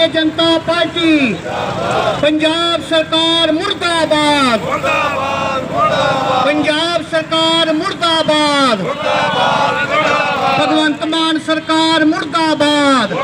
ਭਾਰਤੀ Janata party, Punjab ਸਰਕਾਰ ਮੁਰਦਾਬਾਦ। ਪੰਜਾਬ ਸਰਕਾਰ ਮੁਰਦਾਬਾਦ। ਭਗਵੰਤ ਮਾਨ ਸਰਕਾਰ ਮੁਰਦਾਬਾਦ।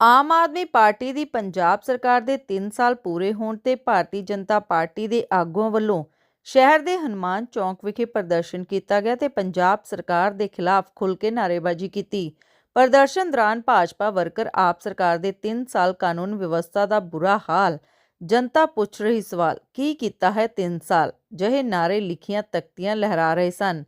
ਆਮ ਆਦਮੀ ਪਾਰਟੀ ਦੀ ਪੰਜਾਬ ਸਰਕਾਰ ਦੇ 3 ਸਾਲ ਪੂਰੇ ਹੋਣ ਤੇ ਭਾਰਤੀ ਜਨਤਾ ਪਾਰਟੀ ਦੇ ਆਗੂਆਂ ਵੱਲੋਂ ਸ਼ਹਿਰ ਦੇ ਹਨੂਮਾਨ ਚੌਂਕ ਵਿਖੇ ਪ੍ਰਦਰਸ਼ਨ ਕੀਤਾ ਗਿਆ ਤੇ ਪੰਜਾਬ ਸਰਕਾਰ ਦੇ ਖਿਲਾਫ ਖੁੱਲ੍ਹ ਕੇ ਨਾਅਰੇਬਾਜ਼ੀ ਕੀਤੀ। ਪ੍ਰਦਰਸ਼ਨ ਦੌਰਾਨ ਭਾਜਪਾ ਵਰਕਰ ਆਪ ਸਰਕਾਰ ਦੇ 3 ਸਾਲ ਕਾਨੂੰਨ ਵਿਵਸਥਾ ਦਾ ਬੁਰਾ ਹਾਲ। ਜਨਤਾ ਪੁੱਛ ਰਹੀ ਸਵਾਲ, ਕੀ ਕੀਤਾ ਹੈ 3 ਸਾਲ? ਜਿਹੇ ਨਾਰੇ ਲਿਖੀਆਂ ਤਖਤੀਆਂ ਲਹਿਰਾ ਰਹੇ ਸਨ।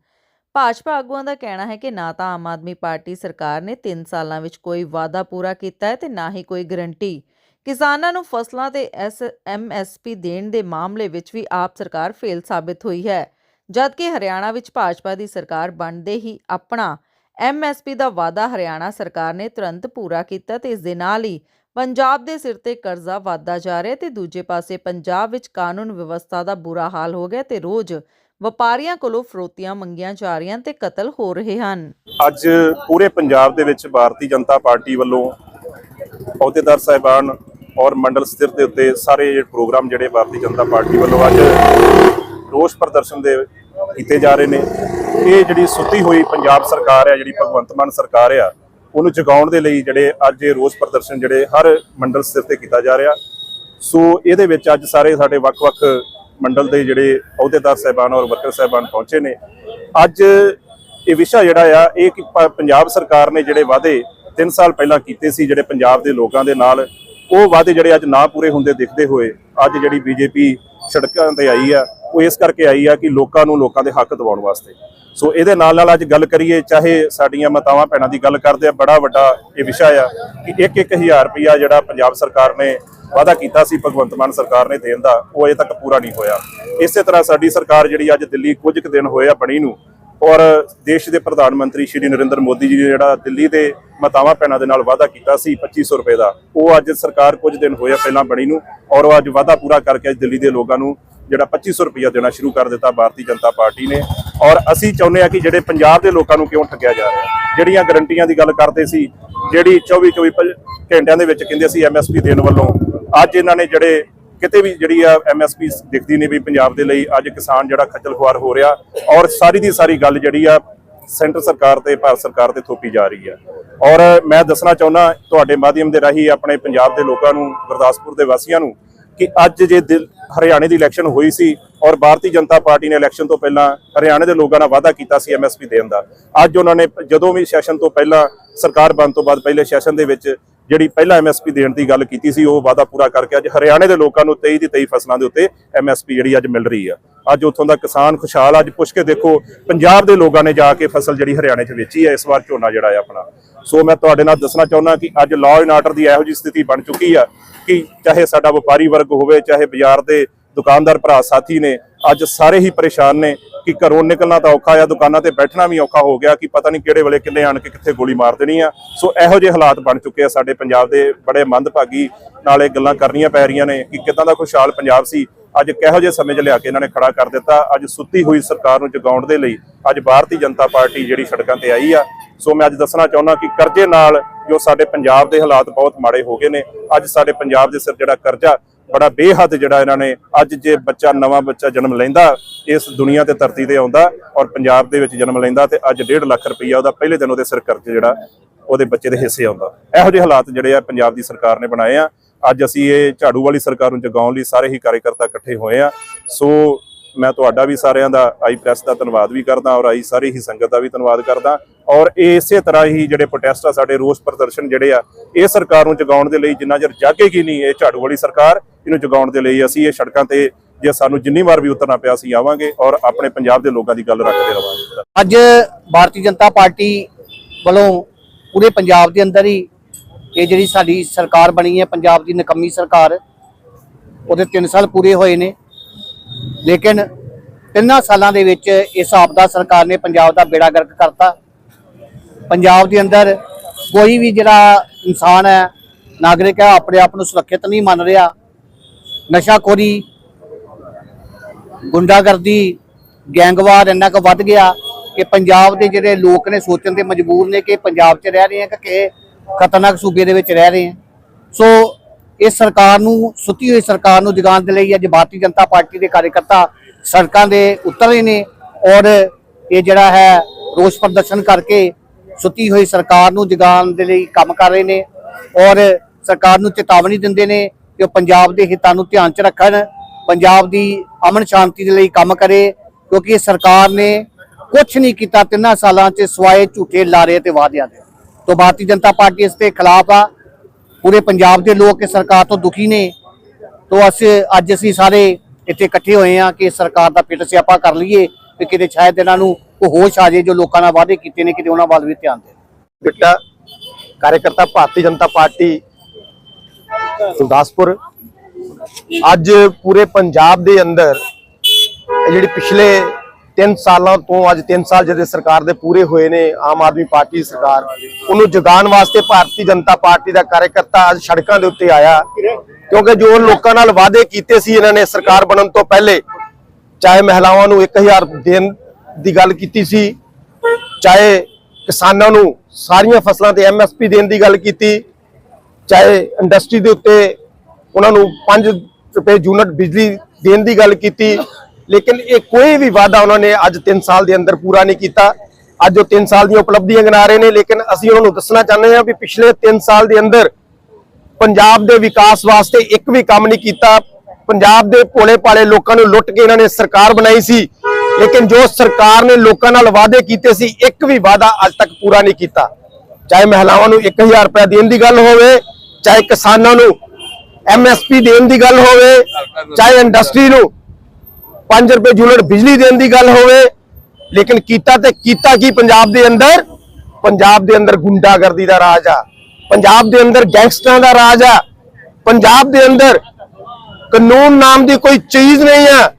ਭਾਜਪਾ ਆਗੂਆਂ ਦਾ ਕਹਿਣਾ ਹੈ ਕਿ ਨਾ ਤਾਂ ਆਮ ਆਦਮੀ ਪਾਰਟੀ ਸਰਕਾਰ ਨੇ 3 ਸਾਲਾਂ ਵਿੱਚ ਕੋਈ ਵਾਅਦਾ ਪੂਰਾ ਕੀਤਾ ਹੈ ਤੇ ਨਾ ਹੀ ਕੋਈ ਗਰੰਟੀ। ਕਿਸਾਨਾਂ ਨੂੰ ਫਸਲਾਂ ਤੇ ਐਸ ਐਮਐਸਪੀ ਦੇਣ ਦੇ ਮਾਮਲੇ ਵਿੱਚ ਵੀ ਆਪ ਸਰਕਾਰ ਫੇਲ ਸਾਬਿਤ ਹੋਈ ਹੈ। ਜਦਕਿ ਹਰਿਆਣਾ ਵਿੱਚ ਭਾਜਪਾ ਦੀ ਸਰਕਾਰ ਬਣਦੇ ਹੀ ਆਪਣਾ ਐਮਐਸਪੀ ਦਾ ਵਾਅਦਾ ਹਰਿਆਣਾ ਸਰਕਾਰ ਨੇ ਤੁਰੰਤ ਪੂਰਾ ਕੀਤਾ ਤੇ ਇਸ ਦੇ ਨਾਲ ਹੀ ਪੰਜਾਬ ਦੇ ਸਿਰ ਤੇ ਕਰਜ਼ਾ ਵਧਦਾ ਜਾ ਰਿਹਾ ਤੇ ਦੂਜੇ ਪਾਸੇ ਪੰਜਾਬ ਵਿੱਚ ਕਾਨੂੰਨ ਵਿਵਸਥਾ ਦਾ ਬੁਰਾ ਹਾਲ ਹੋ ਗਿਆ ਤੇ ਰੋਜ਼ ਵਪਾਰੀਆਂ ਕੋਲੋਂ ਫਰੋਤੀਆਂ ਮੰਗੀਆਂ ਜਾ ਰਹੀਆਂ ਤੇ ਕਤਲ ਹੋ ਰਹੇ ਹਨ। ਅੱਜ ਪੂਰੇ ਪੰਜਾਬ ਦੇ ਵਿੱਚ ਭਾਰਤੀ ਜਨਤਾ ਪਾਰਟੀ ਵੱਲੋਂ ਅਹੁਦੇਦਾਰ ਸਾਹਿਬਾਨ ਔਰ ਮੰਡਲ ਸਥਿਰ ਦੇ ਉੱਤੇ ਸਾਰੇ ਜਿਹੜੇ ਪ੍ਰੋਗਰਾਮ ਜਿਹੜੇ ਭਾਰਤੀ ਜਨਤਾ ਪਾਰਟੀ ਵੱਲੋਂ ਅੱਜ ਰੋਸ ਪ੍ਰਦਰਸ਼ਨ ਦੇ ਕੀਤੇ ਜਾ ਰਹੇ ਨੇ। ਇਹ ਜਿਹੜੀ ਸੁੱਤੀ ਹੋਈ ਪੰਜਾਬ ਸਰਕਾਰ ਹੈ, ਜਿਹੜੀ ਭਗਵੰਤ ਮਾਨ ਸਰਕਾਰ ਆ, ਉਹਨੂੰ ਜਗਾਉਣ ਦੇ ਲਈ ਜਿਹੜੇ ਅੱਜ ਇਹ ਰੋਸ ਪ੍ਰਦਰਸ਼ਨ ਜਿਹੜੇ ਹਰ ਮੰਡਲ ਸਿਰ ਤੇ ਕੀਤਾ ਜਾ ਰਿਹਾ। ਸੋ ਇਹਦੇ ਵਿੱਚ ਅੱਜ ਸਾਰੇ ਸਾਡੇ ਵੱਖ-ਵੱਖ ਮੰਡਲ ਦੇ ਜਿਹੜੇ ਅਹੁਦੇਦਾਰ ਸਾਹਿਬਾਨ ਔਰ ਵਰਕਰ ਸਾਹਿਬਾਨ ਪਹੁੰਚੇ ਨੇ। ਅੱਜ ਇਹ ਵਿਸ਼ਾ ਜਿਹੜਾ ਆ, ਇਹ ਕਿ ਪ- ਪੰਜਾਬ ਸਰਕਾਰ ਨੇ ਜਿਹੜੇ ਵਾਅਦੇ 3 ਸਾਲ ਪਹਿਲਾਂ ਕੀਤੇ ਸੀ ਜਿਹੜੇ ਪੰਜਾਬ ਦੇ ਲੋਕਾਂ ਦੇ ਨਾਲ, ਉਹ ਵਾਅਦੇ ਜਿਹੜੇ ਅੱਜ ਨਾ ਪੂਰੇ ਹੁੰਦੇ ਦਿਖਦੇ ਹੋਏ ਅੱਜ ਜਿਹੜੀ ਬੀਜੇਪੀ ਸੜਕਾਂ ਤੇ ਆਈ ਆ ਉਹ ਇਸ ਕਰਕੇ ਆਈ ਆ ਕਿ ਲੋਕਾਂ ਨੂੰ ਲੋਕਾਂ ਦੇ ਹੱਕ ਦਿਵਾਉਣ ਵਾਸਤੇ। ਸੋ ਇਹਦੇ ਨਾਲ ਨਾਲ ਅੱਜ ਗੱਲ ਕਰੀਏ, ਚਾਹੇ ਸਾਡੀਆਂ ਮਾਤਾਵਾਂ ਭੈਣਾਂ ਦੀ ਗੱਲ ਕਰਦੇ ਆ, ਬੜਾ ਵੱਡਾ ਇਹ ਵਿਸ਼ਾ ਆ ਕਿ 1-1000 ਰੁਪਇਆ ਜਿਹੜਾ ਪੰਜਾਬ ਸਰਕਾਰ ਨੇ ਵਾਅਦਾ ਕੀਤਾ ਸੀ, ਭਗਵੰਤ ਮਾਨ ਸਰਕਾਰ ਨੇ ਦੇਣ ਦਾ, ਉਹ ਅਜੇ ਤੱਕ ਪੂਰਾ ਨਹੀਂ ਹੋਇਆ। ਇਸੇ ਤਰ੍ਹਾਂ ਸਾਡੀ ਸਰਕਾਰ ਜਿਹੜੀ ਅੱਜ ਦਿੱਲੀ ਕੁਝ ਕੁ ਦਿਨ ਹੋਏ ਆ ਬਣੀ ਨੂੰ, ਔਰ ਦੇਸ਼ ਦੇ ਪ੍ਰਧਾਨ ਮੰਤਰੀ ਸ਼੍ਰੀ ਨਰਿੰਦਰ ਮੋਦੀ ਜੀ ਨੇ ਜਿਹੜਾ ਦਿੱਲੀ ਦੇ ਮਾਤਾਵਾਂ ਭੈਣਾਂ ਦੇ ਨਾਲ ਵਾਅਦਾ ਕੀਤਾ ਸੀ 2500 ਰੁਪਏ ਦਾ, ਉਹ ਅੱਜ ਸਰਕਾਰ ਕੁਝ ਦਿਨ ਹੋਇਆ ਪਹਿਲਾਂ ਬਣੀ ਨੂੰ, ਔਰ ਉਹ ਅੱਜ ਵਾਅਦਾ ਪੂਰਾ ਕਰਕੇ ਅੱਜ ਦਿੱਲੀ ਦੇ ਲੋਕਾਂ ਨੂੰ ਜਿਹੜਾ 2500 ਰੁਪਇਆ ਦੇਣਾ ਸ਼ੁਰੂ ਕਰ ਦਿੱਤਾ ਭਾਰਤੀ ਜਨਤਾ ਪਾਰਟੀ ਨੇ। ਔਰ ਅਸੀਂ ਚਾਹੁੰਦੇ ਆ ਕਿ ਜਿਹੜੇ ਪੰਜਾਬ ਦੇ ਲੋਕਾਂ ਨੂੰ ਕਿਉਂ ਠੱਗਿਆ ਜਾ ਰਿਹਾ ਜਿਹੜੀਆਂ ਗਰੰਟੀਆਂ ਦੀ ਗੱਲ ਕਰਦੇ ਸੀ, ਜਿਹੜੀ 24 24 ਪ- ਘੰਟਿਆਂ ਦੇ ਵਿੱਚ ਕਹਿੰਦੇ ਸੀ ਐਮਐਸਪੀ ਦੇਣ ਵੱਲੋਂ, ਅੱਜ ਇਹਨਾਂ ਨੇ ਜਿਹੜੇ ਕਿਤੇ ਵੀ ਜਿਹੜੀ ਆ ਐਮਐਸਪੀ ਦਿਖਦੀ ਨਹੀਂ ਵੀ ਪੰਜਾਬ ਦੇ ਲਈ ਅੱਜ ਕਿਸਾਨ ਜਿਹੜਾ ਖੱਜਲ ਖੁਆਰ ਹੋ ਰਿਹਾ ਔਰ ਸਾਰੀ ਦੀ ਸਾਰੀ ਗੱਲ ਜਿਹੜੀ ਆ ਸੈਂਟਰ ਸਰਕਾਰ ਤੇ, ਭਾਰਤ ਸਰਕਾਰ ਤੇ ਥੋਪੀ ਜਾ ਰਹੀ ਹੈ ਔਰ ਮੈਂ ਦੱਸਣਾ ਚਾਹੁੰਦਾ, ਤੁਹਾਡੇ ਮਾਧਿਅਮ ਦੇ ਰਾਹੀਂ ਆਪਣੇ ਪੰਜਾਬ ਦੇ ਲੋਕਾਂ ਨੂੰ, ਗੁਰਦਾਸਪੁਰ ਦੇ ਵਾਸੀਆਂ ਨੂੰ ਕਿ ਅੱਜ ਜੇ ਦਿਲ- ਹਰਿਆਣੇ ਦੀ ਇਲੈਕਸ਼ਨ ਹੋਈ ਸੀ ਔਰ ਭਾਰਤੀ ਜਨਤਾ ਪਾਰਟੀ ਨੇ ਇਲੈਕਸ਼ਨ ਤੋਂ ਪਹਿਲਾਂ ਹਰਿਆਣੇ ਦੇ ਲੋਕਾਂ ਨਾਲ ਵਾਅਦਾ ਕੀਤਾ ਸੀ ਐਮਐਸਪੀ ਦੇਣ ਦਾ, ਅੱਜ ਉਹਨਾਂ ਨੇ ਜਦੋਂ ਵੀ ਸੈਸ਼ਨ ਤੋਂ ਪਹਿਲਾਂ ਸਰਕਾਰ ਬਣਨ ਤੋਂ ਬਾਅਦ, ਪਹਿਲੇ ਸੈਸ਼ਨ ਦੇ ਵਿੱਚ ਜਿਹੜੀ ਪਹਿਲਾਂ ਐਮਐਸਪੀ ਦੇਣ ਦੀ ਗੱਲ ਕੀਤੀ ਸੀ, ਉਹ ਵਾਅਦਾ ਪੂਰਾ ਕਰਕੇ ਅੱਜ ਹਰਿਆਣੇ ਦੇ ਲੋਕਾਂ ਨੂੰ 23 ਦੀ 23 ਫਸਲਾਂ ਦੇ ਉੱਤੇ ਐਮਐਸਪੀ ਜਿਹੜੀ ਅੱਜ ਮਿਲ ਰਹੀ ਆ। ਅੱਜ ਉੱਥੋਂ ਦਾ ਕਿਸਾਨ ਖੁਸ਼ਹਾਲ ਅੱਜ ਪੁੱਛ ਕੇ ਦੇਖੋ, ਪੰਜਾਬ ਦੇ ਲੋਕਾਂ ਨੇ ਜਾ ਕੇ ਫਸਲ ਜਿਹੜੀ ਹਰਿਆਣੇ 'ਚ ਵੇਚੀ ਹੈ ਇਸ ਵਾਰ ਝੋਨਾ ਜਿਹੜਾ ਹੈ ਆਪਣਾ। ਸੋ ਮੈਂ ਤੁਹਾਡੇ ਨਾਲ ਦੱਸਣਾ ਚਾਹੁੰਦਾ ਕਿ ਅੱਜ ਲਾਅ ਐਂਡ ਆਰਡਰ ਦੀ ਇਹੋ ਜਿਹੀ ਸਥਿਤੀ ਬਣ ਚੁੱਕੀ ਆ ਕਿ ਚਾਹੇ ਸਾਡਾ ਵਪਾਰੀ ਵਰਗ ਹੋਵੇ, ਚਾਹੇ ਬਾਜ਼ਾਰ ਦੇ ਦੁਕਾਨਦਾਰ ਭਰਾ ਸਾਥੀ ਨੇ ਅੱਜ ਸਾਰੇ ਹੀ ਪਰੇਸ਼ਾਨ ਨੇ ਕਿ ਘਰੋਂ ਨਿਕਲਣਾ ਤਾਂ ਔਖਾ ਆ, ਦੁਕਾਨਾਂ ਤੇ ਬੈਠਣਾ ਵੀ ਔਖਾ ਹੋ ਗਿਆ ਕਿ ਪਤਾ ਨਹੀਂ ਕਿਹੜੇ ਵੇਲੇ ਕਿੰਨੇ ਆਣ ਕੇ ਕਿੱਥੇ ਗੋਲੀ ਮਾਰ ਦੇਣੀ ਆ। ਸੋ ਇਹੋ ਜਿਹੇ ਹਾਲਾਤ ਬਣ ਚੁੱਕੇ ਆ ਸਾਡੇ ਪੰਜਾਬ ਦੇ ਬੜੇ ਮੰਦਭਾਗੀ ਨਾਲ ਇਹ ਗੱਲਾਂ ਕਰਨੀਆਂ ਪੈ ਰਹੀਆਂ ਨੇ ਕਿ ਕਿਦਾਂ ਦਾ ਖੁਸ਼ਹਾਲ ਪੰਜਾਬ ਸੀ, ਅੱਜ ਕਿਹੋ ਜਿਹੇ ਸਮੇਂ 'ਚ ਲਿਆ ਕੇ ਇਹਨਾਂ ਨੇ ਖੜਾ ਕਰ ਦਿੱਤਾ। ਅੱਜ ਸੁੱਤੀ ਹੋਈ ਸਰਕਾਰ ਨੂੰ ਜਗਾਉਣ ਦੇ ਲਈ ਅੱਜ ਭਾਰਤੀ ਜਨਤਾ ਪਾਰਟੀ ਜਿਹੜੀ ਸੜਕਾਂ ਤੇ ਆਈ ਆ। ਸੋ ਮੈਂ ਅੱਜ ਦੱਸਣਾ ਚਾਹੁੰਦਾ ਕਿ ਕਰਜ਼ੇ ਨਾਲ ਜੋ ਸਾਡੇ ਪੰਜਾਬ ਦੇ ਹਾਲਾਤ ਬਹੁਤ ਮਾੜੇ ਹੋ ਗਏ ਨੇ, ਅੱਜ ਸਾਡੇ ਪੰਜਾਬ ਦੇ ਸਿਰ ਜਿਹੜਾ ਕਰਜ਼ਾ ਬੜਾ ਬੇਹੱਦ ਜਿਹੜਾ ਇਹਨਾਂ ਨੇ ਅੱਜ ਜੇ ਬੱਚਾ, ਨਵਾਂ ਬੱਚਾ ਜਨਮ ਲੈਂਦਾ, ਇਸ ਦੁਨੀਆ ਤੇ ਧਰਤੀ ਤੇ ਆਉਂਦਾ ਔਰ ਪੰਜਾਬ ਦੇ ਵਿੱਚ ਜਨਮ ਲੈਂਦਾ ਤੇ ਅੱਜ 1.5 ਲੱਖ ਰੁਪਈਆ ਉਹਦਾ ਪਹਿਲੇ ਦਿਨ ਉਹਦੇ ਸਿਰ ਕਰਜ਼ੇ ਜਿਹੜਾ ਉਹਦੇ ਬੱਚੇ ਦੇ ਹਿੱਸੇ ਆਉਂਦਾ। ਇਹੋ ਜਿਹੇ ਹਾਲਾਤ ਜਿਹੜੇ ਆ ਪੰਜਾਬ ਦੀ ਸਰਕਾਰ ਨੇ ਬਣਾਏ ਆ। ਅੱਜ ਅਸੀਂ ਇਹ ਝਾੜੂ ਵਾਲੀ ਸਰਕਾਰ ਨੂੰ ਜਗਾਉਣ ਲਈ ਸਾਰੇ ਹੀ ਕਾਰਜਕਰਤਾ ਇਕੱਠੇ ਹੋਏ ਆ। ਸੋ ਮੈਂ ਤੁਹਾਡਾ ਵੀ ਸਾਰਿਆਂ ਦਾ, ਆਈ ਪ੍ਰੈਸ ਦਾ ਧੰਨਵਾਦ ਵੀ ਕਰਦਾ ਔਰ ਆਈ ਸਾਰੀ ਹੀ ਸੰਗਤ ਦਾ ਵੀ ਧੰਨਵਾਦ ਕਰਦਾ। ਔਰ ਇਹ ਇਸੇ ਤਰ੍ਹਾਂ ਹੀ ਜਿਹੜੇ ਪ੍ਰੋਟੈਸਟ ਆ, ਸਾਡੇ ਰੋਸ ਪ੍ਰਦਰਸ਼ਨ ਜਿਹੜੇ ਆ, ਇਹ ਸਰਕਾਰ ਨੂੰ ਜਗਾਉਣ ਦੇ ਲਈ ਜਿੰਨਾ ਚਿਰ ਜਾਗੇਗੀ ਨਹੀਂ, ਇਹ ਝਾੜੂ ਵਾਲੀ ਸਰਕਾਰ ਇਹਨੂੰ ਜਗਾਉਣ ਦੇ ਲਈ ਅਸੀਂ ਇਹ ਸੜਕਾਂ ਤੇ ਜੇ ਸਾਨੂੰ ਜਿੰਨੀ ਵਾਰ ਵੀ ਉਤਰਨਾ ਪਿਆ ਅਸੀਂ ਆਵਾਂਗੇ ਔਰ ਆਪਣੇ ਪੰਜਾਬ ਦੇ ਲੋਕਾਂ ਦੀ ਗੱਲ ਰੱਖਦੇ ਰਵਾਂਗੇ। ਅੱਜ ਭਾਰਤੀ ਜਨਤਾ ਪਾਰਟੀ ਵੱਲੋਂ ਪੂਰੇ ਪੰਜਾਬ ਦੇ ਅੰਦਰ ਹੀ ਇਹ ਜਿਹੜੀ ਸਾਡੀ ਸਰਕਾਰ ਬਣੀ ਹੈ, ਪੰਜਾਬ ਦੀ ਨਕੰਮੀ ਸਰਕਾਰ, ਉਹਦੇ 3 ਸਾਲ ਪੂਰੇ ਹੋਏ ਨੇ। ਲੇਕਿਨ ਤਿੰਨਾਂ ਸਾਲਾਂ ਦੇ ਵਿੱਚ ਇਸ ਆਪਦਾ ਸਰਕਾਰ ਨੇ ਪੰਜਾਬ ਦਾ ਬੇੜਾ ਗਰਕ ਕਰਤਾ। ਪੰਜਾਬ ਦੇ ਅੰਦਰ ਕੋਈ ਵੀ ਜਿਹੜਾ ਇਨਸਾਨ ਹੈ, ਨਾਗਰਿਕ ਹੈ ਆਪਣੇ ਆਪ ਨੂੰ ਸੁਰੱਖਿਅਤ ਨਹੀਂ ਮੰਨ ਰਿਹਾ। ਨਸ਼ਾਖੋਰੀ, ਗੁੰਡਾਗਰਦੀ, ਗੈਂਗਵਾਰ ਇੰਨਾ ਕੁ ਵੱਧ ਗਿਆ ਕਿ ਪੰਜਾਬ ਦੇ ਜਿਹੜੇ ਲੋਕ ਨੇ ਸੋਚਣ ਤੇ ਮਜਬੂਰ ਨੇ ਕਿ ਪੰਜਾਬ 'ਚ ਰਹਿ ਰਹੇ ਆ ਕਿ ਕਿ ਖਤਰਨਾਕ ਸੂਬੇ ਦੇ ਵਿੱਚ ਰਹਿ ਰਹੇ ਹਾਂ ਸੋ ਇਸ ਸਰਕਾਰ ਨੂੰ, ਸੁੱਤੀ ਹੋਈ ਸਰਕਾਰ ਨੂੰ ਜਗਾਉਣ ਦੇ ਲਈ ਅੱਜ ਭਾਰਤੀ ਜਨਤਾ ਪਾਰਟੀ ਦੇ ਕਾਰਜਕਰਤਾ ਸੜਕਾਂ ਦੇ ਉਤਰ ਰਹੇ ਨੇ ਔਰ ਇਹ ਜਿਹੜਾ ਹੈ ਰੋਸ ਪ੍ਰਦਰਸ਼ਨ ਕਰਕੇ ਸੁੱਤੀ ਹੋਈ ਸਰਕਾਰ ਨੂੰ ਜਗਾਉਣ ਦੇ ਲਈ ਕੰਮ ਕਰ ਰਹੇ ਨੇ ਔਰ ਸਰਕਾਰ ਨੂੰ ਚੇਤਾਵਨੀ ਦਿੰਦੇ ਨੇ ਕਿ ਉਹ ਪੰਜਾਬ ਦੇ ਹਿੱਤਾਂ ਨੂੰ ਧਿਆਨ 'ਚ ਰੱਖਣ, ਪੰਜਾਬ ਦੀ ਅਮਨ ਸ਼ਾਂਤੀ ਦੇ ਲਈ ਕੰਮ ਕਰੇ, ਕਿਉਂਕਿ ਇਹ ਸਰਕਾਰ ਨੇ ਕੁਝ ਨਹੀਂ ਕੀਤਾ, ਤਿੰਨਾਂ ਸਾਲਾਂ 'ਚ ਸਵਾਏ ਝੂਠੇ ਲਾਰੇ ਤੇ ਵਾਅਦਿਆਂ ਦੇ। ਤੋਂ ਭਾਰਤੀ ਜਨਤਾ ਪਾਰਟੀ ਇਸ ਦੇ ਖਿਲਾਫ ਆ। ਪੂਰੇ ਪੰਜਾਬ ਦੇ ਲੋਕ ਇਸ ਸਰਕਾਰ ਤੋਂ ਦੁਖੀ ਨੇ। ਤੋਂ ਅਸੀਂ, ਅੱਜ ਅਸੀਂ ਸਾਰੇ ਇੱਥੇ ਇਕੱਠੇ ਹੋਏ ਆ ਕਿ ਸਰਕਾਰ ਦਾ ਪਿੱਟ ਸਿਆਪਾ ਕਰ ਲਈਏ ਤੇ ਕਿਤੇ ਸ਼ਾਇਦ ਇਹਨਾਂ ਨੂੰ ਕੋਈ ਹੋਸ਼ ਆ ਜੇ ਜੋ ਲੋਕਾਂ ਨਾਲ ਵਾਅਦੇ ਕੀਤੇ ਨੇ, ਕਿਤੇ ਉਹਨਾਂ ਵੱਲ ਵੀ ਧਿਆਨ ਦੇਣ। ਬਿੱਟਾ ਕਾਰਜਕਰਤਾ ਭਾਰਤੀ ਜਨਤਾ ਪਾਰਟੀ ਗੁਰਦਾਸਪੁਰ, ਅੱਜ ਪੂਰੇ ਪੰਜਾਬ ਦੇ ਅੰਦਰ ਜਿਹੜੀ ਪਿਛਲੇ 3 ਸਾਲਾਂ ਤੋਂ ਅੱਜ 3 ਸਾਲ ਜਿਹੜੇ ਸਰਕਾਰ ਦੇ ਪੂਰੇ ਹੋਏ ਨੇ, ਆਮ ਆਦਮੀ ਪਾਰਟੀ ਦੀ ਸਰਕਾਰ, ਉਹਨੂੰ ਜਗਾਉਣ ਵਾਸਤੇ ਭਾਰਤੀ ਜਨਤਾ ਪਾਰਟੀ ਦਾ ਕਾਰਜਕਰਤਾ ਅੱਜ ਸੜਕਾਂ ਦੇ ਉੱਤੇ ਆਇਆ। ਕਿਉਂਕਿ ਜੋ ਲੋਕਾਂ ਨਾਲ ਵਾਅਦੇ ਕੀਤੇ ਸੀ ਇਹਨਾਂ ਨੇ ਸਰਕਾਰ ਬਣਨ ਤੋਂ ਪਹਿਲੇ, ਚਾਹੇ ਮਹਿਲਾਵਾਂ ਨੂੰ 1000 ਦੇਣ ਦੀ ਗੱਲ ਕੀਤੀ ਸੀ, ਚਾਹੇ ਕਿਸਾਨਾਂ ਨੂੰ ਸਾਰੀਆਂ ਫਸਲਾਂ ਤੇ ਐਮਐਸਪੀ ਦੇਣ ਦੀ ਗੱਲ ਕੀਤੀ, ਚਾਹੇ ਇੰਡਸਟਰੀ ਦੇ ਉੱਤੇ ਉਹਨਾਂ ਨੂੰ 5 ਰੁਪਏ ਯੂਨਿਟ ਬਿਜਲੀ ਦੇਣ ਦੀ ਗੱਲ ਕੀਤੀ, ਲੇਕਿਨ ਇਹ ਕੋਈ ਵੀ ਵਾਅਦਾ ਉਹਨਾਂ ਨੇ ਅੱਜ 3 ਸਾਲ ਦੇ ਅੰਦਰ ਪੂਰਾ ਨਹੀਂ ਕੀਤਾ। ਅੱਜ ਉਹ 3 ਸਾਲ ਦੀਆਂ ਉਪਲਬਧੀਆਂ ਗਿਣਾ ਰਹੇ ਨੇ, ਲੇਕਿਨ ਅਸੀਂ ਉਹਨਾਂ ਨੂੰ ਦੱਸਣਾ ਚਾਹੁੰਦੇ ਹਾਂ ਵੀ ਪਿਛਲੇ 3 ਸਾਲ ਦੇ ਅੰਦਰ ਪੰਜਾਬ ਦੇ ਵਿਕਾਸ ਵਾਸਤੇ ਇੱਕ ਵੀ ਕੰਮ ਨਹੀਂ ਕੀਤਾ। ਪੰਜਾਬ ਦੇ ਭੋਲੇ ਭਾਲੇ ਲੋਕਾਂ ਨੂੰ ਲੁੱਟ ਕੇ ਇਹਨਾਂ ਨੇ ਸਰਕਾਰ ਬਣਾਈ ਸੀ। ਲੇਕਿਨ ਜੋ ਸਰਕਾਰ ਨੇ ਲੋਕਾਂ ਨਾਲ ਵਾਅਦੇ ਕੀਤੇ ਸੀ, ਇੱਕ ਵੀ ਵਾਅਦਾ ਅੱਜ ਤੱਕ ਪੂਰਾ ਨਹੀਂ ਕੀਤਾ। ਚਾਹੇ ਮਹਿਲਾਵਾਂ ਨੂੰ 1000 ਰੁਪਏ ਦੇਣ ਦੀ ਗੱਲ ਹੋਵੇ, ਚਾਹੇ ਕਿਸਾਨਾਂ ਨੂੰ ਐਮਐਸਪੀ ਦੇਣ ਦੀ ਗੱਲ ਹੋਵੇ, ਚਾਹੇ ਇੰਡਸਟਰੀ ਨੂੰ 5 ਰੁਪਏ ਯੂਨਿਟ ਬਿਜਲੀ ਦੇਣ ਦੀ ਗੱਲ ਹੋਵੇ, ਲੇਕਿਨ ਕੀਤਾ ਤੇ ਕੀਤਾ ਕੀ ਪੰਜਾਬ ਦੇ ਅੰਦਰ? ਪੰਜਾਬ ਦੇ ਅੰਦਰ ਗੁੰਡਾਗਰਦੀ ਦਾ ਰਾਜ ਆ। ਪੰਜਾਬ ਦੇ ਅੰਦਰ ਗੈਂਗਸਟਰਾਂ ਦਾ ਰਾਜ ਆ। ਪੰਜਾਬ ਦੇ ਅੰਦਰ ਕਾਨੂੰਨ ਨਾਮ ਦੀ ਕੋਈ ਚੀਜ਼ ਨਹੀਂ ਆ।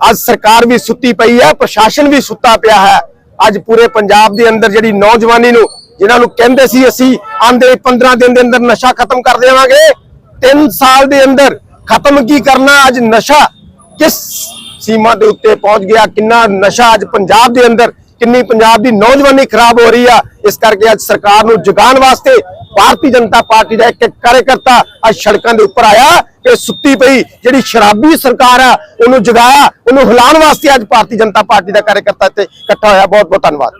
ਅੱਜ ਸਰਕਾਰ ਵੀ ਸੁੱਤੀ ਪਈ ਹੈ, ਪ੍ਰਸ਼ਾਸਨ ਵੀ ਸੁੱਤਾ ਪਿਆ ਹੈ। ਅੱਜ ਪੂਰੇ ਪੰਜਾਬ ਦੇ ਅੰਦਰ ਜਿਹੜੀ ਨੌਜਵਾਨੀ ਨੂੰ, ਜਿਨ੍ਹਾਂ ਨੂੰ ਕਹਿੰਦੇ ਸੀ ਅਸੀਂ, ਆਂਦੇ 15 ਦਿਨ ਦੇ ਅੰਦਰ ਨਸ਼ਾ ਖਤਮ ਕਰ ਦੇਵਾਂਗੇ 3 ਸਾਲ ਦੇ ਅੰਦਰ ਖਤਮ ਕੀ ਕਰਨਾ, ਅੱਜ ਨਸ਼ਾ ਕਿਸ ਸੀਮਾ ਦੇ ਉੱਤੇ ਪਹੁੰਚ ਗਿਆ, ਕਿੰਨਾ ਨਸ਼ਾ ਅੱਜ ਪੰਜਾਬ ਦੇ ਅੰਦਰ, ਕਿੰਨੀ ਪੰਜਾਬ ਦੀ ਨੌਜਵਾਨੀ ਖਰਾਬ ਹੋ ਰਹੀ ਆ। ਇਸ ਕਰਕੇ ਅੱਜ ਸਰਕਾਰ ਨੂੰ ਜਗਾਉਣ ਵਾਸਤੇ ਭਾਰਤੀ ਜਨਤਾ ਪਾਰਟੀ ਦਾ ਇੱਕ ਇੱਕ ਕਾਰਜਕਰਤਾ ਅੱਜ ਸੜਕਾਂ ਦੇ ਉੱਪਰ ਆਇਆ ਕਿ ਸੁੱਤੀ ਪਈ। ਜਿਹੜੀ ਸ਼ਰਾਬੀ ਸਰਕਾਰ ਆ, ਉਹਨੂੰ ਜਗਾਇਆ, ਉਹਨੂੰ ਹਿਲਾਉਣ ਵਾਸਤੇ ਅੱਜ ਭਾਰਤੀ ਜਨਤਾ ਪਾਰਟੀ ਦਾ ਕਾਰਜਕਰਤਾ ਇੱਥੇ ਇਕੱਠਾ ਹੋਇਆ। ਬਹੁਤ ਬਹੁਤ ਧੰਨਵਾਦ।